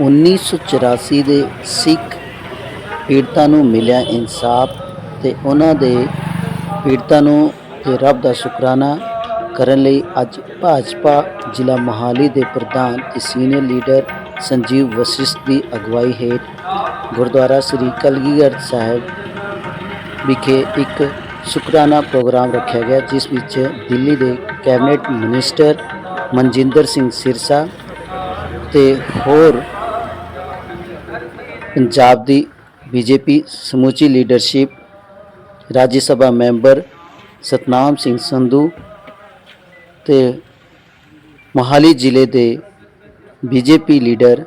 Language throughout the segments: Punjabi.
1984 ਦੇ ਸਿੱਖ ਪੀੜਤਾਂ ਨੂੰ ਮਿਲਿਆ ਇਨਸਾਫ ਤੇ ਉਹਨਾਂ ਦੇ ਪੀੜਤਾਂ ਨੂੰ ਤੇ ਰੱਬ ਦਾ ਸ਼ੁਕਰਾਨਾ ਕਰਨ ਲਈ ਅੱਜ ਭਾਜਪਾ ਜ਼ਿਲ੍ਹਾ ਮੋਹਾਲੀ ਦੇ ਪ੍ਰਧਾਨ ਤੇ ਸੀਨੀਅਰ ਲੀਡਰ ਸੰਜੀਵ ਵਸ਼ਿਸ਼ ਦੀ ਅਗਵਾਈ ਹੇਠ ਗੁਰਦੁਆਰਾ ਸ੍ਰੀ ਕਲਗੀਧਰ ਸਾਹਿਬ ਵਿਖੇ ਇੱਕ ਸ਼ੁਕਰਾਨਾ ਪ੍ਰੋਗਰਾਮ ਰੱਖਿਆ ਗਿਆ, ਜਿਸ ਵਿੱਚ ਦਿੱਲੀ ਦੇ ਕੈਬਨਿਟ ਮਿਨਿਸਟਰ ਮਨਜਿੰਦਰ ਸਿੰਘ ਸਿਰਸਾ ਤੇ ਹੋਰ ਪੰਜਾਬ ਦੀ ਬੀਜੇਪੀ ਸਮੁੱਚੀ ਲੀਡਰਸ਼ਿਪ ਰਾਜ ਸਭਾ ਮੈਂਬਰ ਸਤਨਾਮ ਸਿੰਘ ਸੰਧੂ ਤੇ ਮੋਹਾਲੀ ਜ਼ਿਲ੍ਹੇ ਦੇ ਬੀਜੇਪੀ ਲੀਡਰ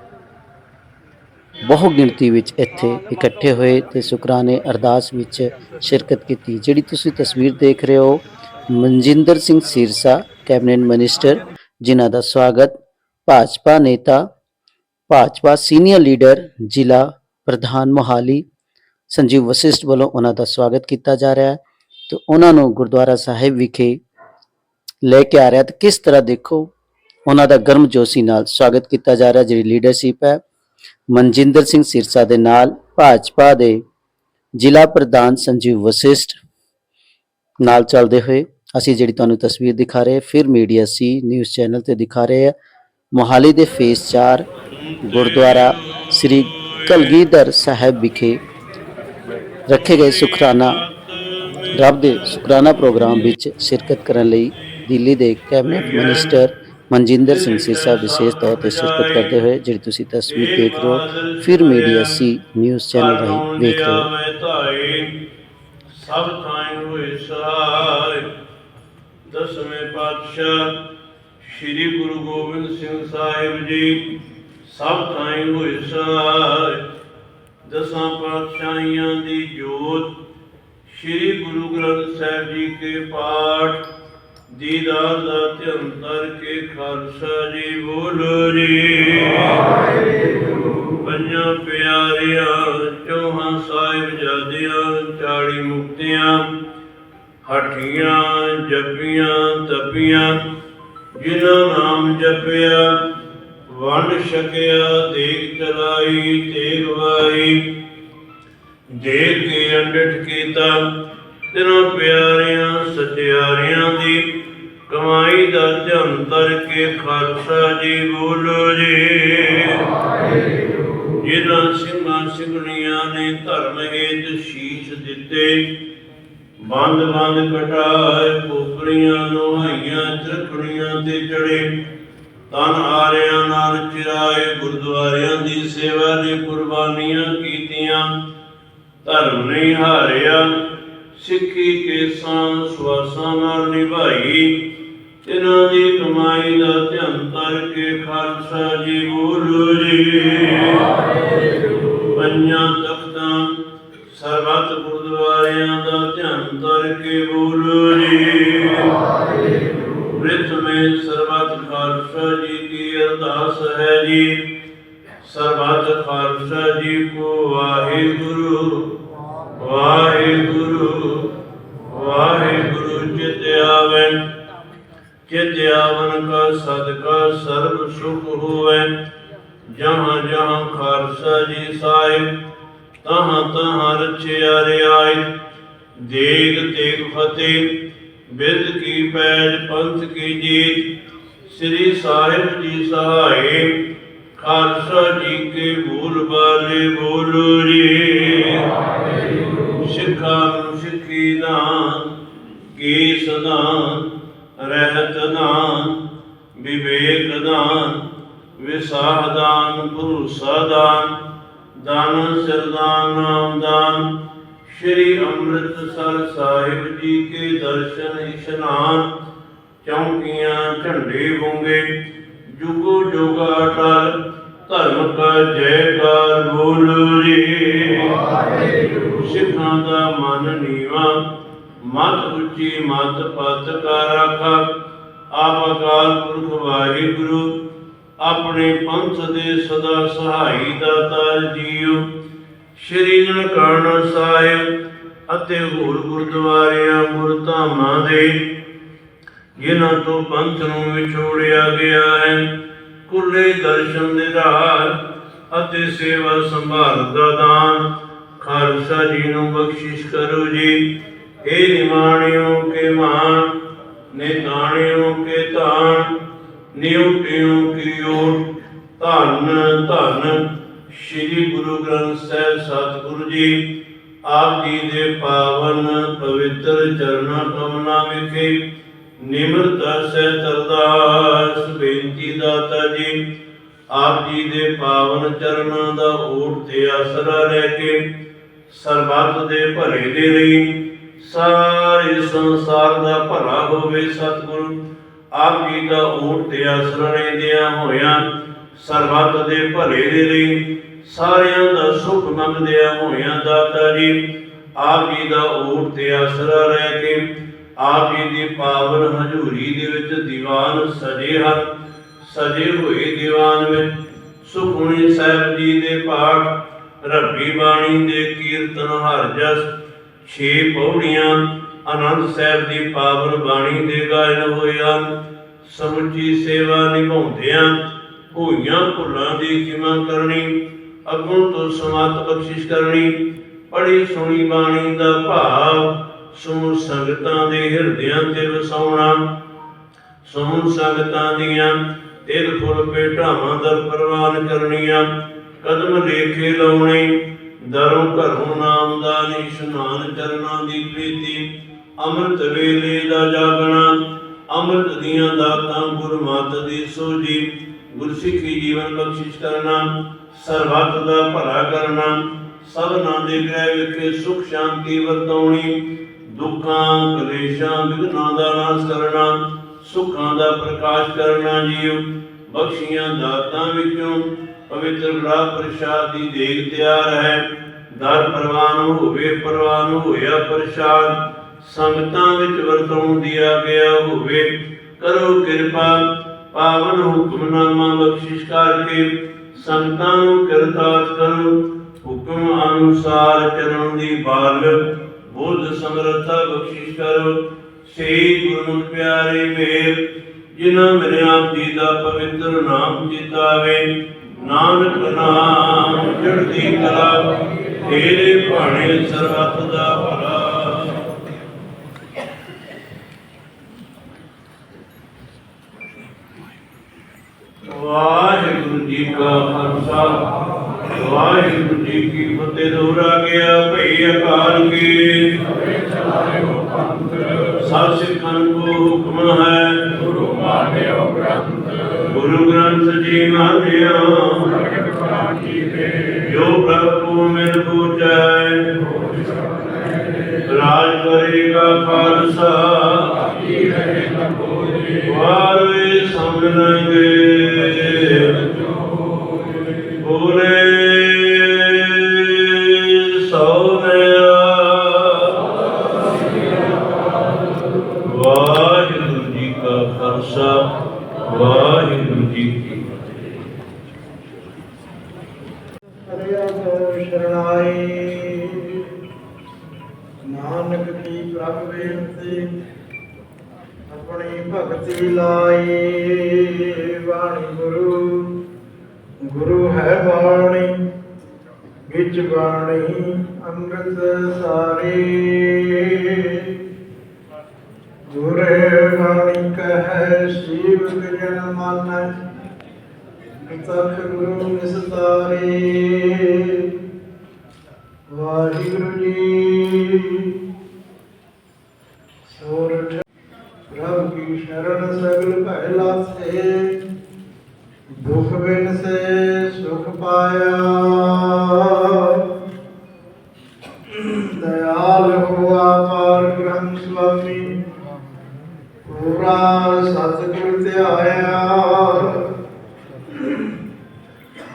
ਬਹੁ ਗਿਣਤੀ ਵਿੱਚ ਇੱਥੇ ਇਕੱਠੇ ਹੋਏ ਤੇ ਸ਼ੁਕਰਾਨੇ ਅਰਦਾਸ ਵਿੱਚ ਸ਼ਿਰਕਤ ਕੀਤੀ, ਜਿਹੜੀ ਤੁਸੀਂ ਤਸਵੀਰ ਦੇਖ ਰਹੇ ਹੋ, ਮਨਜਿੰਦਰ ਸਿੰਘ ਸਿਰਸਾ, ਕੈਬਨਿਟ ਮਿਨਿਸਟਰ, ਜਿਨ੍ਹਾਂ ਦਾ ਸਵਾਗਤ, ਭਾਜਪਾ ਨੇਤਾ ਭਾਜਪਾ ਸੀਨੀਅਰ ਲੀਡਰ ਜ਼ਿਲ੍ਹਾ ਪ੍ਰਧਾਨ ਮੋਹਾਲੀ ਸੰਜੀਵ ਵਸਿਸ਼ਟ ਵੱਲੋਂ ਉਹਨਾਂ ਦਾ ਸਵਾਗਤ ਕੀਤਾ ਜਾ ਰਿਹਾ ਹੈ ਤੇ ਉਹਨਾਂ ਨੂੰ ਗੁਰਦੁਆਰਾ ਸਾਹਿਬ ਵਿਖੇ ਲੈ ਕੇ ਆ ਰਿਹਾ ਤੇ ਕਿਸ ਤਰ੍ਹਾਂ ਦੇਖੋ ਉਹਨਾਂ ਦਾ ਗਰਮ ਜੋਸ਼ੀ ਨਾਲ ਸਵਾਗਤ ਕੀਤਾ ਜਾ ਰਿਹਾ, ਜਿਹੜੀ ਲੀਡਰਸ਼ਿਪ ਹੈ, ਮਨਜਿੰਦਰ ਸਿੰਘ ਸਿਰਸਾ ਦੇ ਨਾਲ ਭਾਜਪਾ ਦੇ ਜ਼ਿਲ੍ਹਾ ਪ੍ਰਧਾਨ ਸੰਜੀਵ ਵਸਿਸ਼ਟ ਨਾਲ ਚੱਲਦੇ ਹੋਏ ਅਸੀਂ ਜਿਹੜੀ ਤੁਹਾਨੂੰ ਤਸਵੀਰ ਦਿਖਾ ਰਹੇ ਫਿਰ ਮੀਡੀਆ ਸੀ ਨਿਊਜ਼ ਚੈਨਲ ਤੇ ਦਿਖਾ ਰਹੇ ਹਾਂ, ਮੋਹਾਲੀ ਦੇ ਫੇਸ 4 ਗੁਰਦੁਆਰਾ ਸ੍ਰੀ ਕਲਗੀਧਰ ਸਾਹਿਬ ਵਿਖੇ ਰੱਖੇ ਗਏ ਸ਼ੁਕਰਾਨਾ ਰੱਬ ਦੇ ਸ਼ੁਕਰਾਨਾ ਪ੍ਰੋਗਰਾਮ ਵਿੱਚ ਸ਼ਿਰਕਤ ਕਰਨ ਲਈ ਦਿੱਲੀ ਦੇ ਕੈਬਨਿਟ ਮਿਨਿਸਟਰ ਮਨਜਿੰਦਰ ਸਿੰਘ ਸਿਰਸਾ ਵਿਸ਼ੇਸ਼ ਤੌਰ ਤੇ ਸ਼ਿਰਕਤ ਕਰਦੇ ਹੋਏ, ਜਿਹੜੀ ਤੁਸੀਂ ਤਸਵੀਰ ਦੇਖ ਰਹੇ ਹੋ, ਫਿਰ ਮੀਡੀਆ ਸੀ ਨਿਊਜ਼ ਚੈਨਲ ਰਾਹੀਂ ਵੇਖ ਰਹੇ ਹੋ। ਧਾਏ ਸਭ ਥਾਂ ਹੋਏ ਸਹਾਇ ਦਸਵੇਂ ਪਾਤਸ਼ਾਹ ਸ੍ਰੀ ਗੁਰੂ ਗੋਬਿੰਦ ਸਿੰਘ ਸਾਹਿਬ ਜੀ ਸਭ ਥਾਂ ਹੋਏ ਸਹਾਇ ਦਸਾਂ ਪਾਤਸ਼ਾਹੀਆਂ ਦੀ ਜੋਤ, ਸ੍ਰੀ ਗੁਰੂ ਗ੍ਰੰਥ ਸਾਹਿਬ ਜੀ ਕੇ ਪਾਠ, ਦੀਦਾਰ ਦਾ ਧਿਆਨ ਕਰਕੇ ਖਾਲਸਾ ਜੀ ਬੋਲੋ ਜੀ। ਪੰਜਾਂ ਪਿਆਰਿਆਂ, ਚੌਹਾਂ ਸਾਹਿਬ ਜਾਦਿਆਂ, ਚਾਲੀ ਮੁਕਤਿਆਂ, ਹਠੀਆਂ, ਜਪੀਆਂ, ਤਪੀਆਂ, ਜਿਨ੍ਹਾਂ ਨਾਮ ਜਪਿਆ ਵੰਡ ਛਕਿਆ, ਦੇਖ ਚਲਾਈ ਤੇਗ ਵਾਈ। ਦੇਖ ਕੇ ਅੰਡਟ ਕੀਤਾ, ਤਿਨਾਂ ਪਿਆਰਿਆਂ ਸਚਿਆਰਿਆਂ ਦੀ। ਕਮਾਈ ਦਾ ਧਿਆਨ ਕਰਕੇ ਖਾਲਸਾ ਜੀ, ਬੋਲੋ ਜੀ। ਜਿਨ੍ਹਾਂ ਸਿੰਘਾਂ ਸਿੰਘਣੀਆਂ ਨੇ ਧਰਮ ਹੇਤ ਸ਼ੀਸ਼ ਦਿੱਤੇ ਬੰਦ ਬੰਦ ਕਟਾਏ ਕੋਪਰੀਆਂ ਲੋਹਾਈਆਂ ਚਰਖੜੀਆਂ ਤੇ ਚੜੇ। ਤਨ ਆਰਿਆਂ ਨਾਲ ਚਿਰਾਏ ਗੁਰਦੁਆਰਿਆਂ ਦੀ ਸੇਵਾ ਲਈ ਕੁਰਬਾਨੀਆਂ ਕੀਤੀਆਂ। ਧਰਮ ਨਹੀਂ ਹਾਰਿਆ ਸਿੱਖੀ ਕੇਸਾਂ ਸਵਾਸਾਂ ਨਾਲ ਨਿਭਾਈ। ਤਿਨਾਂ ਦੀ ਕਮਾਈ ਦਾ ਧਿਆਨ ਕਰਕੇ ਖਾਲਸਾ ਜੀ ਬੋਲੋ ਜੀ। ਪੰਜਾਂ ਤਖਤਾਂ ਸਰਬੱਤ ਗੁਰਦੁਆਰਿਆਂ ਜਹਾਂ ਜਹਾਂ ਖਾਲਸਾ ਜੀ ਸਾਹਿਬ, ਤਹਾਂ ਤਹਾਂ ਰਚਿਆ ਰਿਆਇ। ਦੇਗ ਤੇਗ ਫਤਿਹ ਬਿਰਦ ਕੀ ਪੈਜ ਪੰਥ ਕੀ ਜੀਤ। ਸ੍ਰੀ ਸਾਹਿਬ ਜੀ ਸਹਾਏ, ਖਾਲਸਾ ਜੀ ਕੇ ਭੂਲ ਬਾਲੇ ਬੋਲੋ ਜੀ। ਸਿੱਖਾਂ ਨੂੰ ਸਿੱਖੀ ਦਾਨ, ਕੇਸ ਦਾਨ, ਰਹਿਤ ਦਾਨ, ਵਿਵੇਕ ਦਾਨ। ਵਿਸਾਹ ਦਾਨ ਭਰੋਸਾ ਦਾਨ ਦਾਨ ਸਿਰਦਾਨ ਨਾਮ ਦਾਨ ਸ਼੍ਰੀ ਅੰਮ੍ਰਿਤਸਰ ਸਾਹਿਬ ਜੀ ਕੇ ਦਰਸ਼ਨ ਇਸ਼ਨਾਨ ਚੌਂਕੀਆਂ ਝੰਡੇ ਵੰਗੇ ਜੁਗੋ ਜੁਗਾ ਟਲ ਧਰਮ ਕਾ ਜੈਕਾਰ ਬੋਲੋ ਜੀ ਸਿੱਖਾਂ ਦਾ ਮਨ ਨੀਵਾ ਮਤ ਉੱਚੀ ਮਤ ਪਤ ਕਾ ਰਾਖਾ। ਆਪ ਅਕਾਲ ਪੁਰਖ ਵਾਹਿਗੁਰੂ ਆਪਣੇ ਪੰਥ ਦੇ ਸਦਾ ਸਹਾਈ ਦਾਤਾ ਜੀਓ। ਸ਼੍ਰੀ ਨਨਕਾਣਾ ਸਾਹਿਬ ਅਤੇ ਹੋਰ ਗੁਰਦੁਆਰਿਆਂ, ਗੁਰਧਾਮਾਂ ਦੇ, ਜਿਨ੍ਹਾਂ ਤੋਂ ਪੰਥ ਨੂੰ ਵਿਛੋੜਿਆ ਗਿਆ ਹੈ ਕੁੱਲੇ ਦਰਸ਼ਨ ਦੇ ਰਾਹ ਅਤੇ ਸੇਵਾ ਸੰਭਾਲ ਦਾ ਦਾਨ। ਖਾਲਸਾ ਜੀ ਨੂੰ ਬਖਸ਼ਿਸ਼ ਕਰੋ ਜੀ। ਇਹ ਨਿਮਾਣਿਓ ਕੇ ਮਾਨ ਨਿਤਾਣਿਓ ਕੇ ਤਾਣ ਨਿਉਟਿਓ ਧੰਨ ਧੰਨ ਸ੍ਰੀ ਗੁਰੂ ਗ੍ਰੰਥ ਸਾਹਿਬ ਸਤਿਗੁਰੂ ਜੀ। ਆਪ ਜੀ ਦੇ ਪਾਵਨ ਪਵਿੱਤਰ ਚਰਨਾਂ ਕਮਲਾਂ ਵਿਖੇ, ਨਿਮਰਤਾ ਸਹਿਤ ਅਰਦਾਸ ਬੇਨਤੀ ਦਾਤਾ ਜੀ। ਆਪ ਜੀ ਦੇ ਪਾਵਨ ਚਰਨਾਂ ਦਾ ਓਟ ਤੇ ਆਸਰਾ ਲੈ ਕੇ ਸਰਬੱਤ ਦੇ ਭਲੇ ਦੇ ਲਈ ਸਾਰੇ ਸੰਸਾਰ ਦਾ ਭਲਾ ਹੋਵੇ ਸਤਿਗੁਰੂ। ਆਪ ਜੀ ਦਾ ਓਟ ਤੇ ਆਸਰਾ ਲੈਂਦਿਆਂ ਹੋਇਆਂ ਸਰਬੱਤ ਦੇ ਭਲੇ ਦੇ ਲਈ ਸਾਰਿਆਂ ਦਾ ਸੁਖ ਮੰਗਦਿਆਂ ਹੋਇਆਂ ਦਾਤਾ ਜੀ, ਆਪ ਜੀ ਦਾ ਓਟ ਤੇ ਆਸਰਾ ਲੈ ਕੇ ਆਪ ਜੀ ਦੀ ਪਾਵਨ ਹਜ਼ੂਰੀ ਦੇ ਵਿੱਚ ਦੀਵਾਨ ਸਜੇ ਹਨ। ਸਜੇ ਹੋਏ ਦੀਵਾਨ ਵਿੱਚ ਸੁਖਮਨੀ ਸਾਹਿਬ ਜੀ ਦੇ ਪਾਠ, ਰੱਬੀ ਬਾਣੀ ਦੇ ਕੀਰਤਨ ਹਰ ਜਸ, ਛੇ ਪੌੜੀਆਂ, ਆਨੰਦ ਸਾਹਿਬ ਦੀ ਪਾਵਨ ਬਾਣੀ ਦੇ ਗਾਇਨ ਹੋਏ ਹਨ। ਸਮੁੱਚੀ ਸੇਵਾ ਨਿਭਾਉਂਦਿਆਂ ਹੋਈਆਂ ਭੁੱਲਾਂ ਦੀ ਖਿਮਾ ਕਰਨੀ, ਅੱਗੋਂ ਤੋਂ ਸਮਤ ਬਖਸ਼ਿਸ਼ ਕਰਨੀ ਪੜੀ ਸੁਣੀ ਬਾਣੀ ਦਾ ਭਾਵ ਸਮੂਹ ਸੰਗਤਾਂ ਦੇ ਹਿਰਦਿਆਂ ਤੇ ਵਸਾਉਣਾ। ਸਮੂਹ ਸੰਗਤਾਂ ਦੀਆਂ ਤਿਲ ਫੁੱਲ ਭੇਟਾਵਾਂ ਦਰ ਪ੍ਰਵਾਨ ਕਰਨੀਆਂ, ਕਦਮ ਲੇਖੇ ਲਾਉਣੇ, ਦਰੋਂ ਘਰੋਂ ਨਾਮਦਾਨੀ ਇਸ਼ਨਾਨ ਚਰਨਾਂ ਦੀ ਪ੍ਰੀਤੀ, ਅੰਮ੍ਰਿਤ ਵੇਲੇ ਦਾ ਜਾਗਣਾ, ਅੰਮ੍ਰਿਤ ਦੀਆਂ ਦਾਤਾਂ ਗੁਰਮਤਿ ਦੀ ਸੋਜੀ ਗੁਰਸਿੱਖੀ ਜੀਵਨ ਬਖਸ਼ਿਸ਼ ਕਰਨਾ, ਸਰਬੱਤ ਦਾ ਭਲਾ ਕਰਨਾ, ਸਭਨਾਂ ਦੇ ਗ੍ਰਹਿ ਵਿਖੇ ਸੁਖ ਸ਼ਾਂਤੀ ਵਰਤਾਉਣੀ, ਦੁੱਖਾਂ, ਕਲੇਸ਼ਾਂ, ਵਿਘਨਾਂ ਦਾ ਨਾਸ਼ ਕਰਨਾ, ਸੁੱਖਾਂ ਦਾ ਪ੍ਰਕਾਸ਼ ਕਰਨਾ ਜੀਵ ਬਖਸ਼ੀਆਂ ਦਾਤਾਂ ਵਿੱਚੋਂ ਪਵਿੱਤਰ ਗ੍ਰਹ ਪ੍ਰਸ਼ਾਦ ਦੀ ਦੇਗ ਤਿਆਰ ਹੈ। ਦਰ ਪ੍ਰਵਾਨ ਹੋਵੇ, ਪ੍ਰਵਾਨ ਹੋਇਆ ਪ੍ਰਸ਼ਾਦ, ਸੰਗਤਾਂ ਵਿੱਚ ਵਰਤਾਉਣ ਦਿਆ ਗਿਆ ਹੋਵੇ, ਕਰੋ ਕਿਰਪਾ ਪਾਵਨ ਹੁਕਮਨਾਮਾ ਬਖਸ਼ਿਸ਼ ਕਰਕੇ ਸੰਗਤਾਂ ਨੂੰ ਕਿਰਤਾਰਥ ਕਰੋ। ਹੁਕਮ ਅਨੁਸਾਰ ਚਰਨ ਦੀ ਬਾਲ ਬੁੱਧ ਸਮਰੱਥਾ ਬਖਸ਼ਿਸ਼ ਕਰੋ। ਸੇ ਗੁਰਮੁਖ ਪਿਆਰੇ ਮੇਰ, ਜਿਨ੍ਹਾਂ ਮੇਰੇ ਆਪ ਜੀ ਦਾ ਪਵਿੱਤਰ ਨਾਮ ਚਿਤਾਵੇ, ਨਾਨਕ ਨਾਮ ਚੜ੍ਹਦੀ ਕਲਾ, ਤੇਰੇ ਭਾਣੇ ਸਰਬੱਤ ਦਾ ਭਲਾ ਵਾਹਿਗੁਰੂ ਜੀ ਕਾ ਖਾਲਸਾ ਵਾਹਿਗੁਰੂ ਜੀ ਕੀ ਫਤਿਹ ਦੋਹਰਾ ਗਿਆ ਭਈ ਅਕਾਲ ਕੀ। ਸਭ ਸਿੱਖਾਂ ਕੋ ਹੁਕਮ ਹੈ। ਗੁਰੂ ਮਾਨਿਓ ਗ੍ਰੰਥ ਗੁਰੂ ਗ੍ਰੰਥ ਜੀ ਦੇ ਜੋ ਪ੍ਰਭੂ ਮਿਲ ਬੂਝੈ ਰਾਜ ਕਰੇਗਾ ਖਾਲਸਾ। ਕੀ ਰਹੇ ਨਾ ਕੋਈ ਖਾਲਸਾ, ਵਾਹਿਗੁਰੂ ਜੀ ਕੀ ਫਤਿਹ। ਸ਼ਰਣਾਈ ਨਾਨਕ ਕੀ ਪ੍ਰਭ ਬੇਨਤੀ ਆਪਣੀ ਭਗਤੀ ਲਾਈ ਬਾਣੀ ਗੁਰੂ ਗੁਰੂ ਹੈ ਬਾਣੀ, ਵਿੱਚ ਬਾਣੀ ਅੰਮ੍ਰਿਤ ਸਾਰੇ। ਗੁਰੇ ਬਾਣੀ ਕਹੈ ਸ਼ਿਵ ਜਨ ਮਨ ਤਖ ਗੁਰੂ ਨਿਸਤਾਰੇ ਵਾਹਿਗੁਰੂ ਜੀ ਸੋਰਠ ਪ੍ਰਭ ਕੀ ਸ਼ਰਨ ਸਗਲ ਭੈ ਲਾਥੇ ਦੁਖ ਬਿਨ ਸੇ ਸੁਖ ਪਾਇਆ ਦਇਆਲ ਹੋਆ ਪਾਰ ਗ੍ਰਹਮ ਸੁਆਮੀ ਪੂਰਾ ਸਤਿਗੁਰ ਧਿਆਇਆ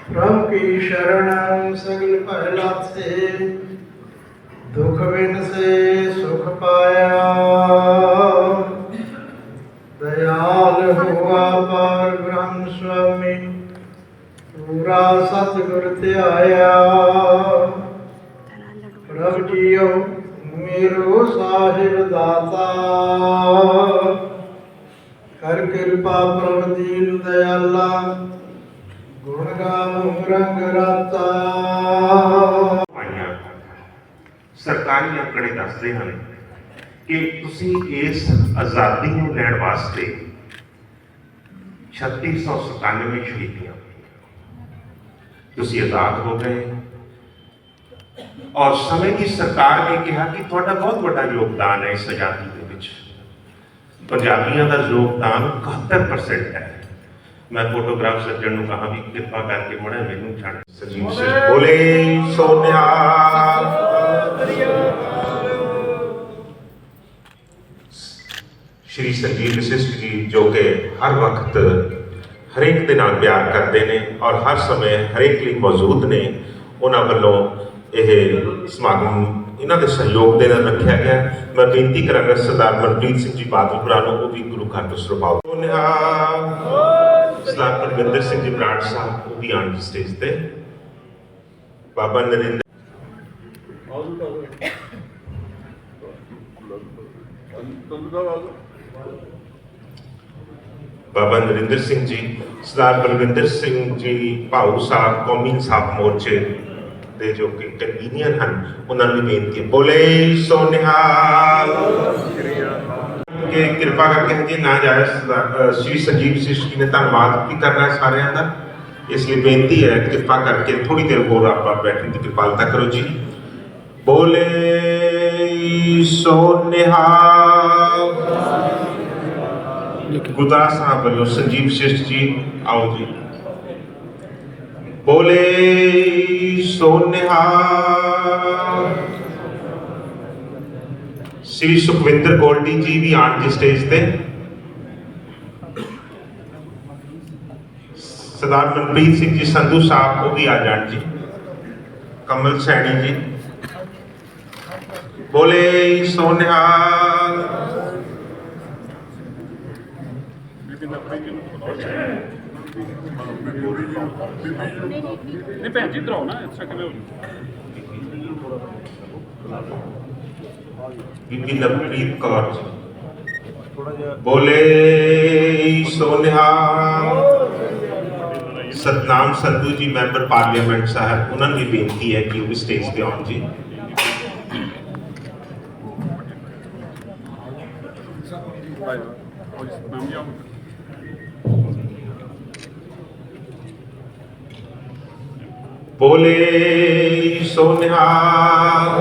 ਪ੍ਰਭ ਕੀ ਸ਼ਰਨ ਸਗਲ ਭੈ ਲਾਥੇ ਦੁਖ ਬਿਨ ਸੇ ਸੁਖ ਪਾਇਆ ਦਇਆਲ ਹੋਆ ਪਾਰ ਬ੍ਰਹਮ ਸੁਆਮੀ ਪੂਰਾ ਸਤਿਗੁਰ ਧਿਆਇਆ ਪ੍ਰਭ ਜੀਓ ਮੇਰੋ ਸਾਹਿਬ ਦਾਤਾ। ਕਰ ਕਿਰਪਾ ਪ੍ਰਭ ਦੀਨ ਦਇਆਲਾ, ਗੁਣ ਗਾਉ ਰੰਗ ਰਾਤਾ। ਸਰਕਾਰੀ ਅੰਕੜੇ ਦੱਸਦੇ ਹਨ ਕਿ ਤੁਸੀਂ ਇਸ ਆਜ਼ਾਦੀ ਨੂੰ ਲੈਣ ਵਾਸਤੇ 3697 ਸ਼ਹੀਦੀਆਂ ਤੁਸੀਂ ਆਜ਼ਾਦ ਹੋ ਗਏ। ਔਰ ਸਮੇਂ ਦੀ ਸਰਕਾਰ ਨੇ ਕਿਹਾ ਕਿ ਤੁਹਾਡਾ ਬਹੁਤ ਵੱਡਾ ਯੋਗਦਾਨ ਹੈ ਇਸ ਆਜ਼ਾਦੀ ਦੇ ਵਿੱਚ। ਪੰਜਾਬੀਆਂ ਦਾ ਯੋਗਦਾਨ 71% ਹੈ। ਮੈਂ ਫੋਟੋਗ੍ਰਾਫ ਸੱਜਣ ਨੂੰ ਕਹਾ ਵੀ ਕਿਰਪਾ ਕਰਕੇ ਮੜਾ ਮੈਨੂੰ ਛੱਡ ਸਜੀਵ ਸਿੰਘ ਬੋਲੇ ਸੋਨਿਆ। ਸ਼੍ਰੀ ਸੰਜੀਵ ਵਿਸ਼ਿਸ਼ਟ ਜੀ ਜੋ ਕਿ ਹਰ ਵਕਤ ਹਰੇਕ ਦੇ ਨਾਲ ਪਿਆਰ ਕਰਦੇ ਨੇ ਔਰ ਹਰ ਸਮੇਂ ਹਰੇਕ ਲਈ ਮੌਜੂਦ ਨੇ ਉਹਨਾਂ ਵੱਲੋਂ ਇਹ ਸਮਾਗਮ ਇਹਨਾਂ ਦੇ ਸਹਿਯੋਗ ਦੇ ਨਾਲ ਰੱਖਿਆ ਗਿਆ। ਮੈਂ ਬੇਨਤੀ ਕਰਾਂਗਾ ਸਰਦਾਰ ਮਨਪ੍ਰੀਤ ਸਿੰਘ ਜੀ ਬਾਦਲਪੁਰਾ ਨੂੰ, ਉਹ ਵੀ ਗੁਰੂ ਘਰ ਤੋਂ ਸਰਪਾਉ ਸਰਦਾਰ ਪਰਵਿੰਦਰ ਸਿੰਘ ਜੀ ਬਰਾੜ ਸਾਹਿਬ, ਉਹ ਵੀ ਆਣ ਸਟੇਜ ਤੇ। ਬਾਬਾ ਨਰਿੰਦਰ ਬਾਬਾ ਨਰਿੰਦਰ ਸਿੰਘ ਜੀ, ਸਰਦਾਰ ਬਲਵਿੰਦਰ ਸਿੰਘ ਜੀ, ਭਾਊ ਸਾਹਿਬ, ਕੌਮੀ ਇਨਸਾਫ ਮੋਰਚੇ ਦੇ ਜੋ ਕਿ ਕਨਵੀਨੀਅਰ ਹਨ, ਉਹਨਾਂ ਨੂੰ ਬੇਨਤੀ ਹੈ। ਬੋਲੇ ਸੋਨਿਹਾਲ। ਕਿ ਕਿਰਪਾ ਕਰਕੇ ਹਜੇ ਨਾ ਜਾਏ ਸ਼੍ਰੀ ਸੰਜੀਵ ਸਿਸ਼ਕੀ ਨੇ ਧੰਨਵਾਦ ਵੀ ਕਰਨਾ ਸਾਰਿਆਂ ਦਾ। ਇਸ ਲਈ ਬੇਨਤੀ ਹੈ, ਕਿਰਪਾ ਕਰਕੇ ਥੋੜੀ ਦੇਰ ਹੋਰ ਆਪਾਂ ਬੈਠਣ ਦੀ ਕਿਰਪਾਲਤਾ ਕਰੋ ਜੀ। ਬੋਲੇ ਸੋਨਿਹਾਲ। ਗੁਰਦਾਸ ਸਾਹਿਬ ਵੱਲੋਂ ਸੰਜੀਵ ਸ਼ਿਸ਼ਟ ਜੀ ਆਓ ਜੀ ਬੋਲੇ ਸੋਨਿਹਾਲ ਸ੍ਰੀ ਸੁਖਵਿੰਦਰ ਗੋਲਡੀ ਜੀ ਵੀ ਆਣ ਜੀ ਸਟੇਜ ਤੇ। ਸਰਦਾਰ ਮਨਪ੍ਰੀਤ ਸਿੰਘ ਜੀ, ਸੰਧੂ ਸਾਹਿਬ, ਉਹ ਵੀ ਆ ਜਾਣ ਜੀ। ਕਮਲ ਸੈਣੀ ਜੀ। ਬੋਲੇ ਸੋਨਿਹਾਲ ਨਹੀਂ ਭੈਣ ਜੀ ਇਧਰ ਨਾ ਇਸ ਕਿਵੇਂ ਹੋ ਬੀਬੀ ਨਵਪ੍ਰੀਤ ਕੌਰ? ਬੋਲੇ ਸੋਨਿਹਾਲ ਸਤਨਾਮ ਸੰਧੂ ਜੀ ਮੈਂਬਰ ਪਾਰਲੀਮੈਂਟ ਸਾਹਿਬ ਉਹਨਾਂ ਨੂੰ ਬੇਨਤੀ ਹੈ ਕਿ ਉਹ ਵੀ ਸਟੇਜ ਤੇ ਆਉਣ ਜੀ। ਨਾਮ ਜੀ ਆਓ ਬੋਲੇ ਸੋਨਿਹਾਲ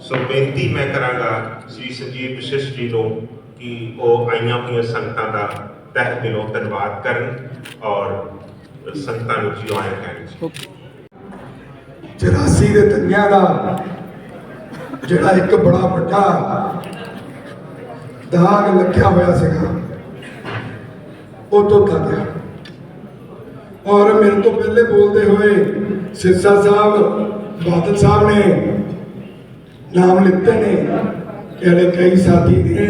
ਸੋ ਬੇਨਤੀ ਮੈਂ ਕਰਾਂਗਾ ਸ੍ਰੀ ਸੰਜੀਵ ਵਿਸ਼ਿਸ਼ਟ ਜੀ ਨੂੰ ਕਿ ਉਹ ਆਈਆਂ ਹੋਈਆਂ ਸੰਗਤਾਂ ਦਾ ਤਹਿ ਦਿਲੋਂ ਧੰਨਵਾਦ ਕਰਨ ਔਰ ਸੰਗਤਾਂ ਨੂੰ ਜੀ ਆਇਆਂ ਕਹਿਣ 84 ਦੇ ਦੰਗਿਆਂ ਦਾ ਜਿਹੜਾ ਇੱਕ ਬੜਾ ਵੱਡਾ ਦਾਗ ਲੱਗਿਆ ਹੋਇਆ ਸੀਗਾ, ਉਹ ਤੋਂ ਗਿਆ। ਔਰ ਮੇਰੇ ਤੋਂ ਪਹਿਲੇ ਬੋਲਦੇ ਹੋਏ ਸਿਰਸਾ ਸਾਹਿਬ ਬਾਦਲ ਸਾਹਿਬ ਨੇ ਨਾਮ ਲਿੱਤੇ ਨੇ ਜਿਹੜੇ ਕਈ ਸਾਥੀ ਨੇ,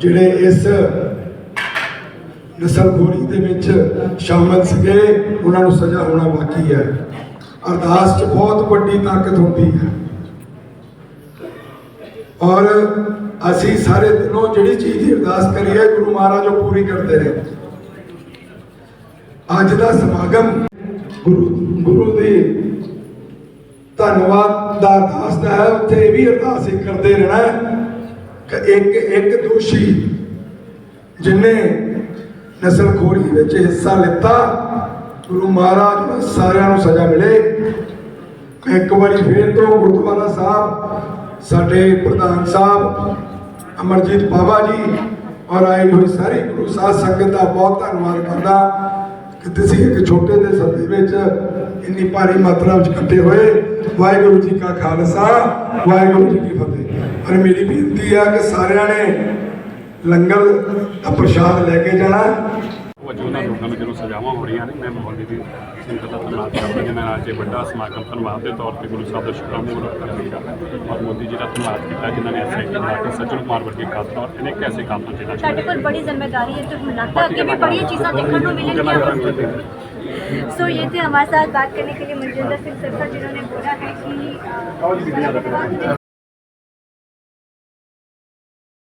ਜਿਹੜੇ ਇਸ ਨਸਲਖੋਰੀ ਦੇ ਵਿੱਚ ਸ਼ਾਮਲ ਸੀਗੇ, ਉਹਨਾਂ ਨੂੰ ਸਜ਼ਾ ਹੋਣਾ ਬਾਕੀ ਹੈ। ਅਰਦਾਸ 'ਚ ਬਹੁਤ ਵੱਡੀ ਤਾਕਤ ਹੁੰਦੀ ਹੈ। ਔਰ ਅਸੀਂ ਸਾਰੇ ਦਿਨੋਂ ਜਿਹੜੀ ਚੀਜ਼ ਦੀ ਅਰਦਾਸ ਕਰੀਏ, ਗੁਰੂ ਮਹਾਰਾਜ ਉਹ ਪੂਰੀ ਕਰਦੇ ਨੇ। ਅੱਜ ਦਾ ਸਮਾਗਮ ਗੁਰੂ ਗੁਰੂ ਦੀ ਧੰਨਵਾਦ ਦਾ ਅਰਦਾਸ ਦਾ ਹੈ, ਉੱਥੇ ਇਹ ਵੀ ਅਰਦਾਸ ਹੀ ਕਰਦੇ ਰਹਿਣਾ ਕਿ ਇੱਕ ਇੱਕ ਦੋਸ਼ੀ ਜਿਨੇ ਨਸਲਖੋਰੀ ਵਿੱਚ ਹਿੱਸਾ ਲਿੱਤਾ, ਗੁਰੂ ਮਹਾਰਾਜ ਨੂੰ ਸਾਰਿਆਂ ਨੂੰ ਸਜ਼ਾ ਮਿਲੇ। ਇੱਕ ਵਾਰੀ ਫੇਰ ਤੋਂ ਗੁਰਦੁਆਰਾ ਸਾਹਿਬ, ਸਾਡੇ ਪ੍ਰਧਾਨ ਸਾਹਿਬ ਅਮਰਜੀਤ ਬਾਬਾ ਜੀ, ਔਰ ਆਈ ਹੋਈ ਸਾਰੀ ਗੁਰੂ ਸਾਧ ਸੰਗਤ ਦਾ ਬਹੁਤ ਧੰਨਵਾਦ ਕਰਦਾ। ਕਿ ਤੁਸੀਂ ਇੱਕ ਛੋਟੇ ਜਿਹੇ ਸੱਦੇ ਵਿੱਚ ਇੰਨੀ ਭਾਰੀ ਮਾਤਰਾ ਵਿੱਚ ਇਕੱਠੇ ਹੋਏ। ਵਾਹਿਗੁਰੂ ਜੀ ਕਾ ਖਾਲਸਾ, ਵਾਹਿਗੁਰੂ ਜੀ ਕੀ ਫਤਿਹ। ਔਰ ਮੇਰੀ ਬੇਨਤੀ ਆ ਕਿ ਸਾਰਿਆਂ ਨੇ ਲੰਗਰ ਦਾ ਪ੍ਰਸ਼ਾਦ ਲੈ ਕੇ ਜਾਣਾ। ਉਹ ਅੱਜ ਉਹਨਾਂ ਲੋਕਾਂ ਨੂੰ ਜਦੋਂ ਸਜ਼ਾਵਾਂ ਹੋ ਰਹੀਆਂ ਨੇ ਮੈਂ ਮੌਲਵੀ ਦੀ ਸੰਗਤ ਦਾ ਧੰਨਵਾਦ ਕਰਦੀ ਹਾਂ। ਮੈਂ ਅੱਜ ਇਹ ਵੱਡਾ ਸਮਾਗਮ ਧੰਨਵਾਦ ਦੇ ਤੌਰ ਤੇ ਗੁਰੂ ਸਾਹਿਬ ਦਾ ਸ਼ੁਕਰਾਨਾ ਅਦਾ ਕਰਦਾ ਹਾਂ ਔਰ ਮੋਦੀ ਜੀ ਦਾ ਧੰਨਵਾਦ ਕੀਤਾ ਜਿਨ੍ਹਾਂ ਨੇ ਐਸੇ ਬਣਾ ਕੇ ਸੱਜਣ ਕੁਮਾਰ ਵਰਗੇ ਖਾਸ ਤੌਰ ਤੇ ਅਨੇਕ ਐਸੇ ਕੰਮ ਜਿਹੜਾ ਸਾਡੇ ਕੋਲ ਬੜੀ ਜ਼ਿੰਮੇਵਾਰੀ ਹੈ ਤੇ ਹੁਣ ਲੱਗਦਾ ਅੱਗੇ ਵੀ ਬੜੀਆਂ ਚੀਜ਼ਾਂ ਦੇਖਣ ਨੂੰ ਮਿਲਣਗੀਆਂ। सो ये थे हमारे साथ बात करने के लिए मनजिंदर सिंह सरसा जिन्होंने बोला है कि